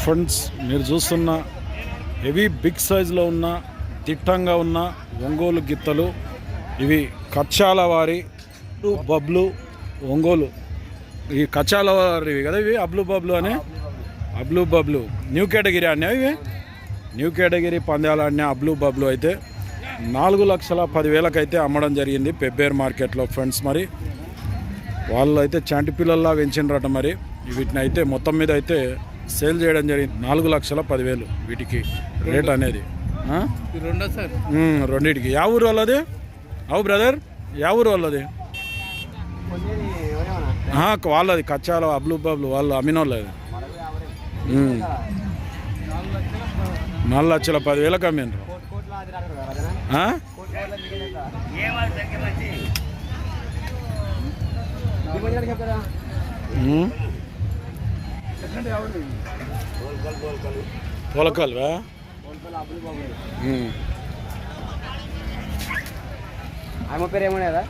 Friends మీరు చూస్తున్న heavy big సైజులో ఉన్న తిట్టంగా ఉన్న ఒంగోలు గిత్తలు. ఇవి కచ్చాల వారి బబ్లు ఒంగోలు. ఈ కచ్చాల వారివి కదా ఇవి అబ్లు బబ్లు అని? అబ్లు బబ్లు. న్యూ కేటగిరీ అన్నా ఇవి? న్యూ కేటగిరీ పందాలు ఆడిన అబ్లు బబ్లు అయితే. నాలుగు లక్షల పదివేలకైతే అమ్మడం జరిగింది పెబ్బేర్ మార్కెట్లో ఫ్రెండ్స్ మరి. వాళ్ళు అయితే చాంటి పిల్లల్లా పెంచినరట మరి. వీటిని అయితే మొత్తం మీద అయితే సేల్ చేయడం జరిగింది. నాలుగు లక్షల పదివేలు వీటికి రేట్ అనేది. రెండింటికి. యా ఊరు వాళ్ళది? అవు బ్రదర్? యా ఊరు వాళ్ళది? వాళ్ళది. కచ్చాల అబ్లు బబ్లు వాళ్ళు అమ్మిన వాళ్ళది. నాలుగు లక్షల పదివేలకు అమ్మినరు? ఉమ్. ఆమె పేరు ఏమనేదా